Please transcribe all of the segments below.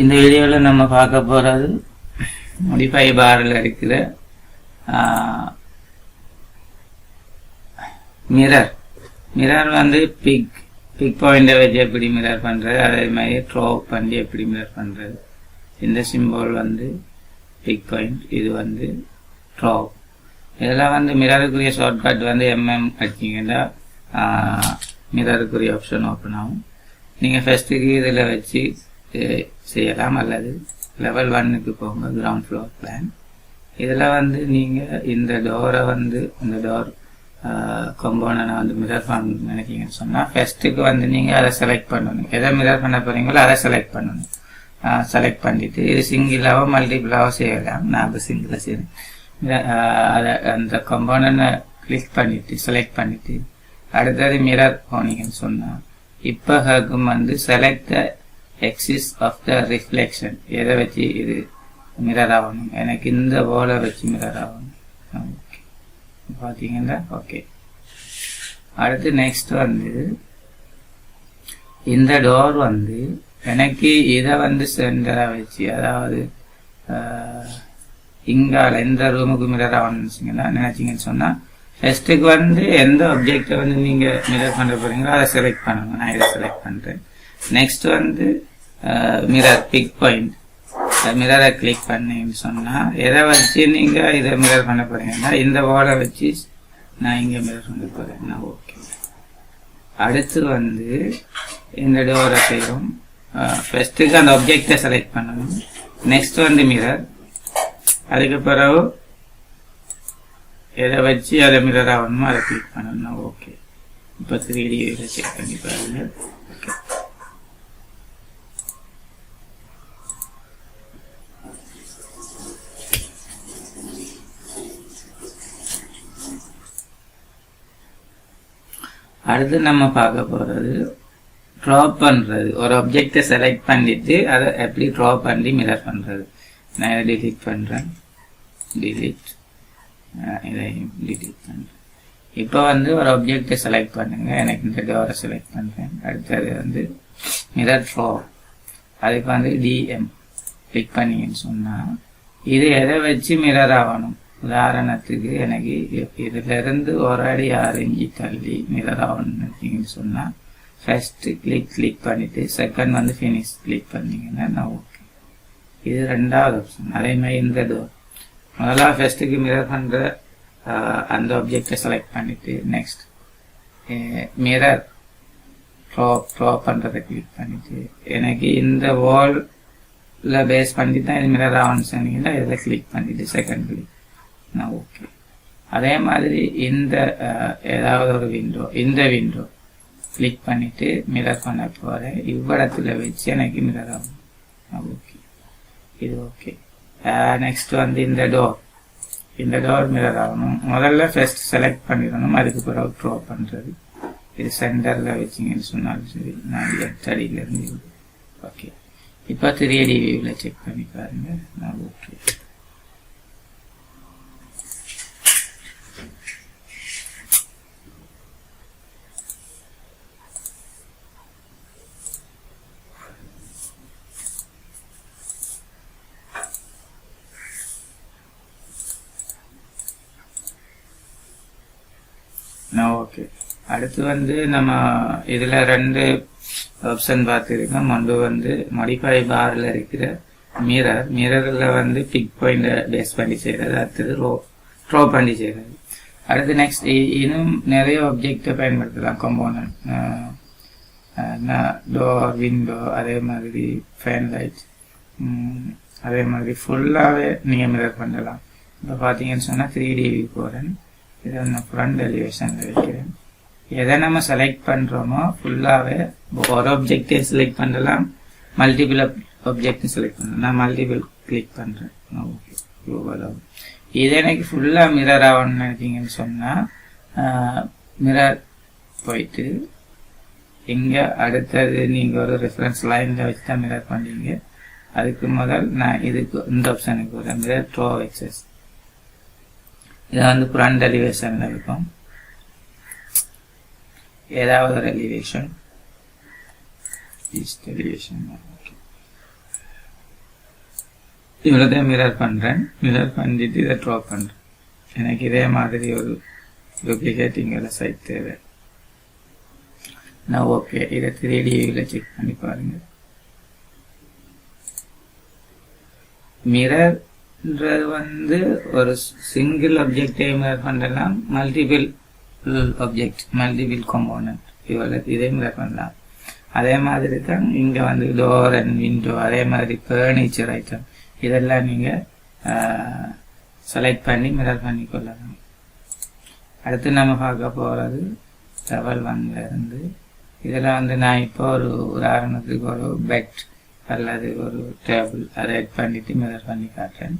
இந்த வீடியோவில் நம்ம பார்க்க போகிறது முடிஃபை பாரில் இருக்கிற மிரர் மிரர் வந்து பிக் பிக் பாயிண்டை வச்சு எப்படி மிரர் பண்ணுறது அதே மாதிரி ட்ரோ பண்ணி எப்படி மிரர் பண்ணுறது இந்த சிம்பிள் வந்து பிக் பாயிண்ட் இது வந்து ட்ரோ இதெல்லாம் வந்து மிரருக்குரிய ஷார்ட்கட் வந்து எம்எம் அடிச்சிங்கன்னா மிரருக்குரிய ஆப்ஷன் ஓப்பன் ஆகும். நீங்கள் ஃபஸ்ட்டுக்கு இதில் வச்சு செய்யலாம் அல்லது லெவல் ஒன்னுக்கு போங்க கிரவுண்ட் ஃப்ளோர் பிளான் இதில் வந்து நீங்கள் இந்த டோரை வந்து இந்த டோர் கொம்போனை வந்து மிரர் பண்ண நினைக்கிங்கன்னு சொன்னால் ஃபஸ்ட்டுக்கு வந்து நீங்கள் அதை செலக்ட் பண்ணணும். எதை மிரர் பண்ண போகிறீங்களோ அதை செலக்ட் பண்ணணும். செலக்ட் பண்ணிட்டு இது சிங்கிளாவோ மல்டிபிளாவோ செய்யலாம். நான் இப்போ சிங்கிளாக செய்யறேன் அதை அந்த கம்போனனை கிளிக் பண்ணிவிட்டு செலக்ட் பண்ணிவிட்டு அடுத்தது மிரர் போனீங்கன்னு சொன்னால் இப்போ ஹக்கும் வந்து select axis of the reflection எதை வச்சு இது மிரர் ஆகணும்? எனக்கு இந்த போலை வச்சு மிரர் ஆகணும். ஓகே பார்த்தீங்கன்னா ஓகே அடுத்து நெக்ஸ்ட் வந்து இந்த டோர் வந்து எனக்கு இதை வந்து சென்டராக வச்சு அதாவது இங்கால எந்த ரூமுக்கு மிரர் ஆகணும்னு நினைச்சிங்கன்னு சொன்னால் ஃபர்ஸ்ட்டுக்கு வந்து எந்த அப்ஜெக்டை வந்து நீங்கள் மிரர் பண்ண போகிறீங்களோ அதை செலக்ட் பண்ணுங்க. நான் இதை செலக்ட் பண்ணுறேன் நெக்ஸ்ட் வந்து மிரர் பிக் பாயிண்ட் மிரரை கிளிக் பண்ணீங்கன்னு சொன்னால் எதை வச்சு நீங்கள் இதை மிரர் பண்ண போகிறீங்கன்னா இந்த வாலை வச்சு நான் இங்கே மிரர் பண்ண போகிறேன்னா ஓகே அடுத்து வந்து இந்த டோரை செய்யும் ஃபஸ்ட்டுக்கு அந்த ஆப்ஜெக்டை செலக்ட் பண்ணணும். நெக்ஸ்ட் வந்து மிரர் அதுக்கு பிறகு எதை வச்சு அதை மிரர் ஆகணுமோ அதை கிளிக் பண்ணணும்னா ஓகே இப்போ த்ரீ டி செக் பண்ணி பாருங்கள் ஓகே அடுத்து நம்ம பார்க்க போகிறது ட்ரா பண்ணுறது ஒரு ஆப்ஜெக்டை செலக்ட் பண்ணிட்டு அதை எப்படி ட்ரா பண்ணி மிரர் பண்ணுறது நான் டிலீட் பண்ணுறேன் டிலீட் இதையும் டிலீட் பண்ணுறேன் இப்போ வந்து ஒரு ஆப்ஜெக்டை செலக்ட் பண்ணுங்கள் எனக்கு இந்த டோரை செலக்ட் பண்றேன். அடுத்தது வந்து மிரர் ட்ரா அதுக்கு வந்து டிஎம் கிளிக் பண்ணிங்கன்னு சொன்னால் இது எதை வச்சு மிரர் ஆகணும்? உதாரணத்துக்கு எனக்கு இதிலிருந்து ஒரு அடி ஆறு இஞ்சி தள்ளி மிரர் சொன்னால் ஃபஸ்ட்டு கிளிக் கிளிக் பண்ணிவிட்டு செகண்ட் வந்து ஃபினிஷ் கிளிக் பண்ணீங்கன்னா நான் ஓகே இது ரெண்டாவது ஆப்ஷன் அதே மாதிரி இந்த டோர் முதல்ல மிரர் பண்ணுற அந்த ஆப்ஜெக்டை செலக்ட் பண்ணிவிட்டு நெக்ஸ்ட் மிரர் ட்ரா ட்ரா பண்ணுறதை கிளிக் பண்ணிவிட்டு எனக்கு இந்த வால்ல பேஸ் பண்ணி தான் இது மிரர் ஆகணும்னு சொன்னீங்கன்னா இதில் கிளிக் பண்ணிவிட்டு செகண்ட் கிளிக் நான் ஓகே அதே மாதிரி இந்த ஏதாவது ஒரு விண்டோ இந்த விண்டோ கிளிக் பண்ணிவிட்டு மிரர் பண்ண போகிறேன் இவ்விடத்துல வச்சு எனக்கு மிரர் ஆகும். ஓகே இது ஓகே நெக்ஸ்ட் வந்து இந்த டோர் இந்த டோர் மிரர் ஆகணும். முதல்ல ஃபஸ்ட் செலக்ட் பண்ணிடணும். அதுக்கு பிறகு ட்ரோ பண்ணுறது இது சென்டரில் வச்சிங்கன்னு சொன்னாலும் சரி. நான் எட்டடியிலேருந்து இருந்து ஓகே இப்போ த்ரீ அடி வியூவில் செக் பண்ணி பாருங்கள் நான் ஓகே ஓகே அடுத்து வந்து நம்ம இதில் ரெண்டு ஆப்ஷன் பார்த்துருக்கோம். ஒன்று வந்து மடிப்பாய் பாரில் இருக்கிற மிரர் மிரரில் வந்து பிக் பாயிண்டை பேஸ் பண்ணி செய்கிறது அடுத்தது ரோ ட்ரோ பண்ணி செய்கிறது அடுத்து நெக்ஸ்ட் இன்னும் நிறைய ஆப்ஜெக்டை பயன்படுத்தலாம். கம்போனன்ட் டோர் விண்டோ அதே மாதிரி ஃபேன் லைட் அதே மாதிரி ஃபுல்லாகவே நீங்கள் மிரர் பண்ணலாம். இப்போ பார்த்தீங்கன்னு சொன்னால் த்ரீ டி போகிறேன் இதை நான் ஃப்ரண்ட் எலிவேஷனில் வைக்கிறேன். எதை நம்ம செலக்ட் பண்ணுறோமோ ஃபுல்லாகவே ஒரு ஆப்ஜெக்டே செலக்ட் பண்ணலாம். மல்டிபிள் ஆப்ஜெக்டும் செலக்ட் பண்ணலாம். நான் மல்டிபிள் கிளிக் பண்ணுறேன் ஓகே இவ்வளோ இது எனக்கு ஃபுல்லாக மிரர் ஆகணும்னு நினைக்கிங்கன்னு சொன்னால் மிரர் போயிட்டு எங்கே அடுத்தது நீங்கள் ஒரு ரெஃபரன்ஸ் லைனில் வச்சு தான் மிரர் பண்ணுவீங்க அதுக்கு முதல் நான் இதுக்கு இந்த ஆப்ஷனுக்கு ஒரு மிரர் ட்ரோ எக்ஸஸ் இது வந்து ஃப்ரண்ட் எலிவேஷனில் இருக்கும். ஏதாவது ஒரு எலிவேஷன் ஈஸ்ட் எலிவேஷன் இவ்வளோதான் மிரர் பண்ணுறேன் மிரர் பண்ணிட்டு இதை ட்ரா பண்ணுறேன் எனக்கு இதே மாதிரி ஒரு டூப்ளிகேட் இங்கே சைட் தேவை. நான் ஓகே இதை த்ரீ டிவியில் செக் பண்ணி பாருங்கள் மிரர் வந்து ஒரு சிங்கிள் ஆப்ஜெக்டை மிரர் பண்ணலாம் மல்டிபிள் ஆப்ஜெக்ட் மல்டிபிள் கம்போனன்ட் இவ்வளோ இதே மிரர் பண்ணலாம் அதே மாதிரி தான் இங்கே வந்து டோர் அண்ட் விண்டோ அதே மாதிரி ஃபர்னிச்சர் ஐட்டம் இதெல்லாம் நீங்கள் செலக்ட் பண்ணி மிரர் பண்ணி கொள்ளலாம். அடுத்து நம்ம பார்க்க போகிறது லெவல் ஒன்ல இருந்து. இதில் வந்து நான் இப்போ ஒரு உதாரணத்துக்கு ஒரு பெட் அல்லது ஒரு டேபிள் அதை ஆட் பண்ணிட்டு மெதர் பண்ணி காட்டுறேன்.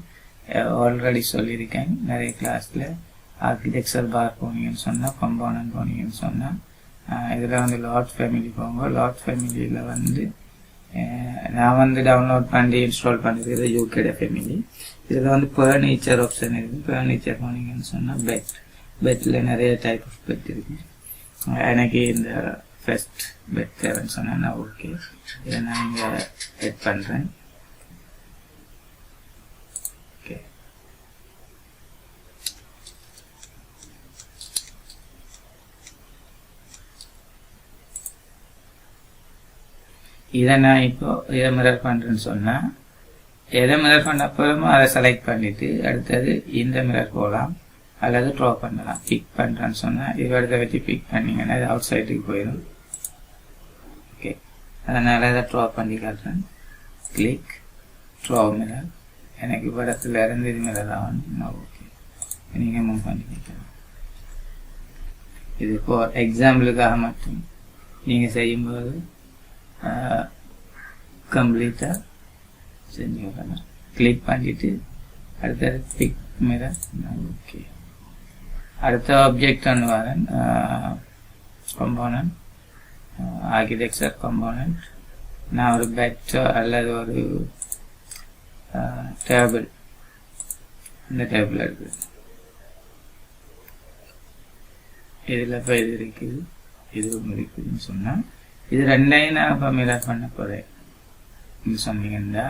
ஆல்ரெடி சொல்லியிருக்கேன். நிறைய கிளாஸில் ஆர்கிடெக்சர் பார் போனீங்கன்னு சொன்னால் கம்போனன்ட் போனீங்கன்னு சொன்னால் இதில் வந்து லாட் ஃபேமிலி போங்க. லாட் ஃபேமிலியில் வந்து நான் வந்து டவுன்லோட் பண்ணி இன்ஸ்டால் பண்ணிருக்கிறது யூகேட ஃபேமிலி இதில் வந்து ஃபர்னிச்சர் ஆப்ஷன் இருக்குது ஃபர்னிச்சர் போனீங்கன்னு சொன்னால் பெட் பெட்டில் நிறைய டைப் ஆஃப் பெட் இருக்குது எனக்கு இந்த ஃபர்ஸ்ட் பெட் தேவைன்னு சொன்னால் நான் ஓகே இதை நான் இங்கே எட் பண்ணுறேன் ஓகே இதை நான் இப்போ இதை மிரர் பண்ணுறேன்னு சொன்னால் எதை மிரர் பண்ண அதை செலக்ட் பண்ணிவிட்டு அடுத்தது இந்த மிரர் போகலாம் அல்லது ட்ரா பண்ணலாம். பிக் பண்ணுறேன்னு சொன்னால் இது இடத்த வச்சு பிக் பண்ணிங்கன்னா இது அவுட் சைடுக்கு போயிடும். அதனால் இதை ட்ரா பண்ணி காட்டுறேன். கிளிக் ட்ரா மிரர் எனக்கு படத்தில் இருந்து இது மிரர் ஆகணும் ஓகே நீங்கள் மூவ் பண்ணிக்கலாம் இது இப்போ எக்ஸாம்பிளுக்காக மட்டும். நீங்கள் செய்யும்போது கம்ப்ளீட்டாக செஞ்சு வரலாம் கிளிக் பண்ணிவிட்டு அடுத்தது பிக் மிரர் ஓகே அடுத்த ஆப்ஜெக்ட் ஒன்று வரேன் கம்போனன்ட் ஆர்கிடெக்சர் கம்போனன்ட் நான் ஒரு பெட்டோ அல்லது ஒரு டேபிள் இந்த டேபிள் இருக்குது. இதில் இப்போ இது இருக்குது. இதுவும் இருக்குதுன்னு சொன்னால் இது ரெண்டையும் நான் இப்போ மிரர் பண்ண போகிறேன் சொன்னீங்கன்னா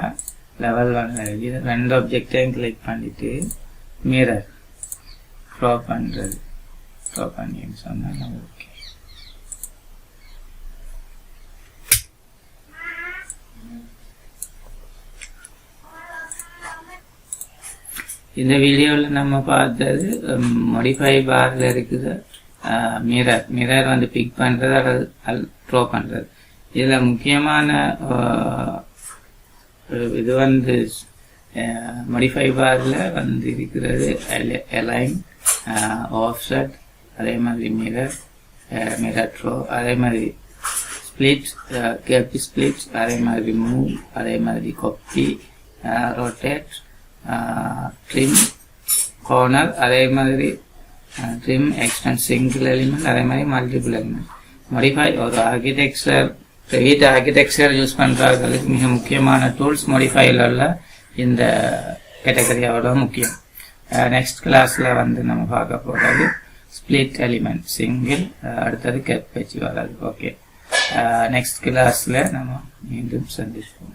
லெவல் ஒன்ல இது ரெண்டு ஆப்ஜெக்டையும் கிளிக் பண்ணிட்டு மிரர் ட்ரா பண்ணுறது ட்ரா பண்ணின்னு சொன்னால் ஓகே இந்த வீடியோவில் நம்ம பார்த்தது மொடிஃபை பாரில் இருக்குது மிரர் மிரர் வந்து பிக் பண்ணுறது அல்லது ட்ரோ பண்ணுறது இதில் முக்கியமான இது வந்து மொடிஃபை பாரில் வந்து இருக்கிறது எலைன் ஆஃப்செட் அதே மாதிரி மிரர் மிரர் ட்ரோ அதே மாதிரி ஸ்பிளிட் கேபி ஸ்பிளிட் அதே மாதிரி மூவ் அதே மாதிரி கொப்பி ரொட்டேட் ட்ரிம் கார்னர் அதே மாதிரி ட்ரிம் எக்ஸ்டன் சிங்கிள் எலிமெண்ட் அதே மாதிரி மல்டிபிள் எலிமெண்ட் மோடிஃபை ஒரு ஆர்கிடெக்சர் வீட்டு ஆர்கிடெக்சர் யூஸ் பண்ணுறவர்களுக்கு மிக முக்கியமான டூல்ஸ் மோடிஃபைல உள்ள இந்த அவ்வளோ முக்கியம். நெக்ஸ்ட் கிளாஸில் வந்து நம்ம பார்க்க போகிறது ஸ்பிளிட் எலிமெண்ட் சிங்கிள் அடுத்தது கெப் வச்சு வராது ஓகே நெக்ஸ்ட் கிளாஸில் நம்ம மீண்டும் சந்திப்போம்.